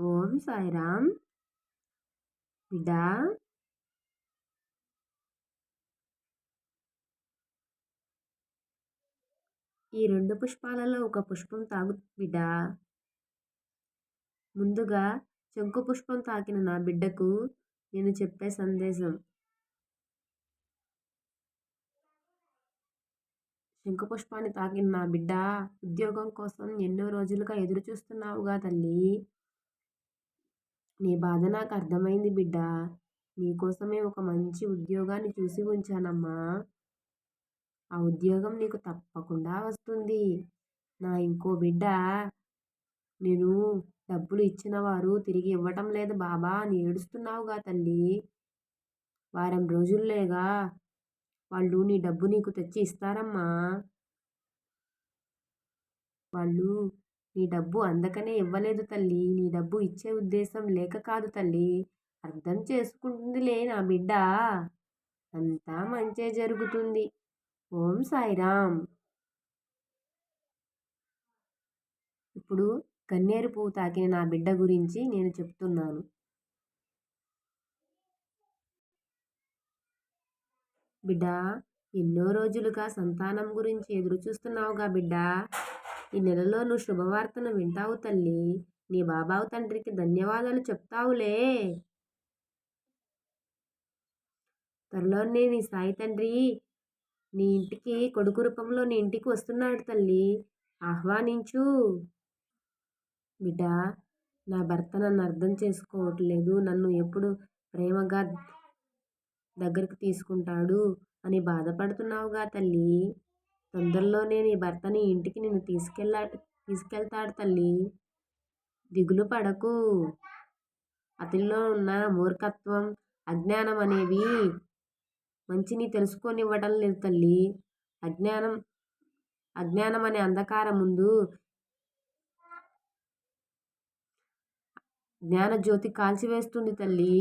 ఓం సాయిరామ్. బిడ్డా ఈ రెండు పుష్పాలలో ఒక పుష్పం తాగు బిడ్డా. ముందుగా చెంకు పుష్పం తాకిన నా బిడ్డకు నేను చెప్పే సందేశం. శంకు పుష్పాన్ని తాకిన నా బిడ్డ ఉద్యోగం కోసం ఎన్నో రోజులుగా ఎదురు చూస్తున్నావుగా తల్లి. నీ బాధ నాకు అర్థమైంది బిడ్డ. నీకోసమే ఒక మంచి ఉద్యోగాన్ని చూసి ఉంచానమ్మా. ఆ ఉద్యోగం నీకు తప్పకుండా వస్తుంది. నా ఇంకో బిడ్డ నేను డబ్బులు ఇచ్చిన వారు తిరిగి ఇవ్వటం లేదు బాబా. అని ఏడుస్తున్నావుగా తల్లి. వారం రోజుల్లేగా వాళ్ళు నీ డబ్బు నీకు తెచ్చి ఇస్తారమ్మా. వాళ్ళు నీ డబ్బు అందకనే ఇవ్వలేదు తల్లి. నీ డబ్బు ఇచ్చే ఉద్దేశం లేక కాదు తల్లి. అర్థం చేసుకుంటుందిలే నా బిడ్డ. అంతా మంచే జరుగుతుంది. ఓం సాయిరామ్. ఇప్పుడు గన్నేరు పువ్వు తాకిన నా బిడ్డ గురించి నేను చెప్తున్నాను. బిడ్డ ఎన్నో రోజులుగా సంతానం గురించి ఎదురు చూస్తున్నావుగా బిడ్డ. ఈ నెలలో నువ్వు శుభవార్తను వింటావు తల్లి. నీ బాబావు తండ్రికి ధన్యవాదాలు చెప్తావులే. త్వరలోనే నీ సాయి తండ్రి నీ ఇంటికి కొడుకు రూపంలో నీ ఇంటికి వస్తున్నాడు తల్లి. ఆహ్వానించు. బిడ్డ నా భర్త నన్ను అర్థం చేసుకోవట్లేదు. నన్ను ఎప్పుడు ప్రేమగా దగ్గరికి తీసుకుంటాడు అని బాధపడుతున్నావుగా తల్లి. తొందరలోనే నీ భర్తని ఇంటికి నిన్ను తీసుకెళ్ళ తీసుకెళ్తాడు తల్లి. దిగులు పడకు. అతనిలో ఉన్న మూర్ఖత్వం అజ్ఞానం అనేవి మంచిని తెలుసుకొనివ్వటం లేదు తల్లి. అజ్ఞానం అజ్ఞానం అనే అంధకారం ముందు జ్ఞానజ్యోతి కాల్చివేస్తుంది తల్లి.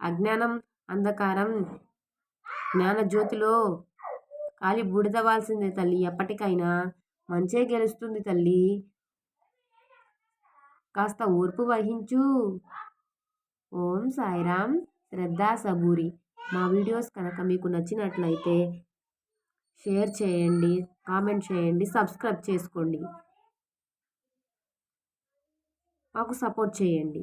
అజ్ఞానం అంధకారం జ్ఞానజ్యోతిలో కాలి బూడిదవ్వాల్సిందే తల్లి ఎప్పటికైనా. మంచే గెలుస్తుంది తల్లి. కాస్త ఓర్పు వహించు. ఓం సాయిరామ్ శ్రద్ధా సబూరి. మా వీడియోస్ కనుక మీకు నచ్చినట్లయితే షేర్ చేయండి కామెంట్ చేయండి సబ్స్క్రైబ్ చేసుకోండి. మాకు సపోర్ట్ చేయండి.